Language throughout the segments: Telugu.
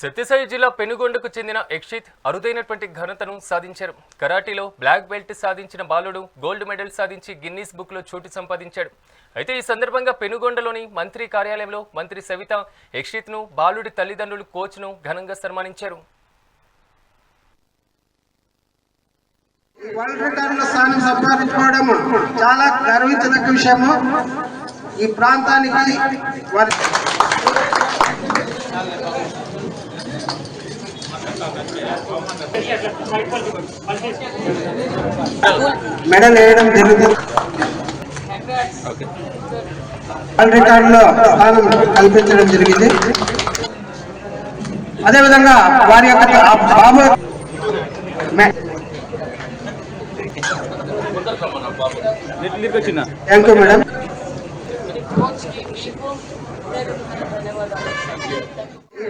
సత్యసాయి జిల్లా పెనుగొండకు చెందిన యక్షిత్ అరుదైనటువంటి ఘనతను సాధించారు. కరాటీలో బ్లాక్ బెల్ట్ సాధించిన బాలుడు గోల్డ్ మెడల్ సాధించి గిన్నీస్ బుక్లో చోటు సంపాదించాడు. అయితే ఈ సందర్భంగా పెనుగొండలోని మంత్రి కార్యాలయంలో మంత్రి సవిత యక్షిత్ను బాలుడి తల్లిదండ్రులు కోచ్ను ఘనంగా సన్మానించారు. ఈ వరల్డ్ రికార్డుల స్థానం సంపాదించుకోవడం చాలా గర్వించదగ్గ విషయము. ఈ ప్రాంతానికి వారి మెడల్ వేయడం జరుగుతుంది రికార్డులో స్థానం కల్పించడం జరిగింది. అదేవిధంగా వారి యొక్క బాబు థ్యాంక్ యూ మేడం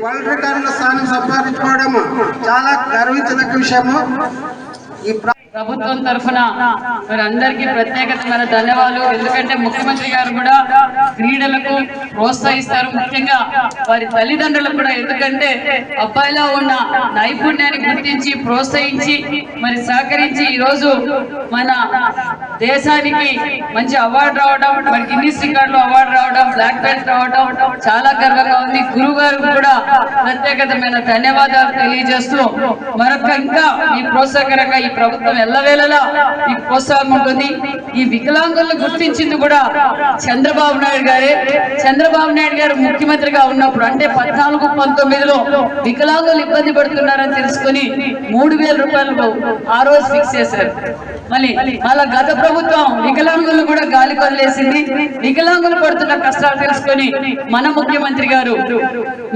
వరల్డ్ రికార్డుల స్థానం సంపాదించుకోవడం చాలా గర్వించదగ్గ విషయము. ఈ ప్రభుత్వం తరఫున మరి అందరికీ ప్రత్యేకమైన ధన్యవాదాలు. ఎందుకంటే ముఖ్యమంత్రి గారు కూడా క్రీడలకు ప్రోత్సహిస్తారు. ముఖ్యంగా వారి తల్లిదండ్రులకు కూడా. ఎందుకంటే అబ్బాయిలో ఉన్న నైపుణ్యాన్ని గుర్తించి ప్రోత్సహించి మరి సహకరించి ఈ రోజు మన దేశానికి మంచి అవార్డు రావడం మరి గిన్నీస్ రికార్డులో అవార్డు రావడం బ్లాక్ బెల్ట్ రావడం చాలా గర్వంగా ఉంది. గురువు గారు కూడా ప్రత్యేకతమైన ధన్యవాదాలు తెలియజేస్తూ మరొక ఇంకా ఈ ప్రోత్సాహకరంగా ఈ ప్రభుత్వం ఎల్లవేళలా ఈ ప్రోత్సాహం ఉంటుంది. ఈ వికలాంగులను గుర్తించింది కూడా చంద్రబాబు నాయుడు గారే. చంద్రబాబు నాయుడు గారు ముఖ్యమంత్రిగా ఉన్నప్పుడు అంటే పద్నాలుగు పంతొమ్మిదిలో వికలాంగులు ఇబ్బంది పడుతున్నారని తెలుసుకుని మూడు వేల రూపాయలు ఆ రోజు ఫిక్స్ చేశారు. మళ్ళీ మళ్ళా గత ప్రభుత్వం వికలాంగులు కూడా గాలి వదిలేసింది వికలాంగులు పడుతున్న కష్టాలు తెలుసుకొని మన ముఖ్యమంత్రి గారు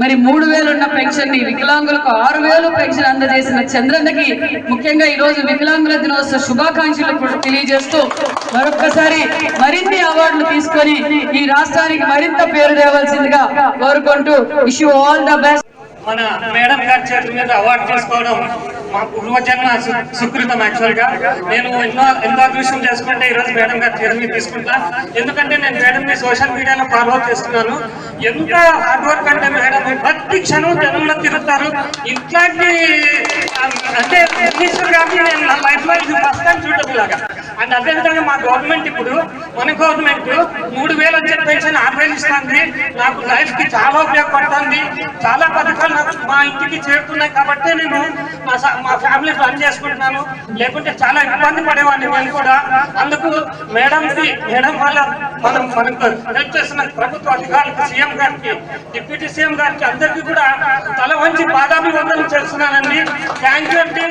మరి మూడు ఉన్న పెన్షన్ని వికలాంగులకు ఆరు వేలు పెన్షన్ అందజేసిన చంద్రన్నకి ముఖ్యంగా ఈ రోజు వికలాంగుల దినోత్సవ శుభాకాంక్షలు తెలియజేస్తూ మరొక్కసారి మరిన్ని అవార్డులు తీసుకొని ఈ రాష్ట్రానికి మరింత పేరు తేవాల్సిందిగా కోరుకుంటూ wish you all the best. మన మేడం గారి చేతి మీద అవార్డు తీసుకోవడం మా పూర్వజన్మ సుకృతం యాక్చువల్గా. నేను ఎన్నో ఎంతో అదృష్టం చేసుకుంటే ఈ రోజు మేడం గారి చేతి మీద తీసుకుంటా. ఎందుకంటే నేను మేడం ని సోషల్ మీడియాలో ఫాలో చేస్తున్నాను. ఎంత హార్డ్ వర్క్ అంటే మేడం ప్రతి క్షణం జనంలో తిరుగుతారు. ఇట్లాంటి అంటే మినిస్టర్ గారిని నేను నా లైఫ్లో అండ్ అదే విధంగా మా గవర్నమెంట్ ఇప్పుడు మన గవర్నమెంట్ మూడు వేలు వచ్చే పెన్షన్ ఆరు వేలు ఇస్తుంది నాకు లైఫ్కి చాలా ఉపయోగపడుతుంది. చాలా పథకాలు నాకు మా ఇంటికి చేరుతున్నాయి కాబట్టి నేను మా మా ఫ్యామిలీ రన్ చేసుకుంటున్నాను. లేకుంటే చాలా ఇబ్బంది పడేవాడిని నేను కూడా. అందుకు మేడం కి మేడం వల్ల మనం మనకు హెల్ప్ చేస్తున్న ప్రభుత్వ అధికారులకు సీఎం గారికి డిప్యూటీ సీఎం గారికి అందరికీ కూడా తల వంచి పాదాభివందనం చేస్తున్నానండి. థ్యాంక్ యూ అండి.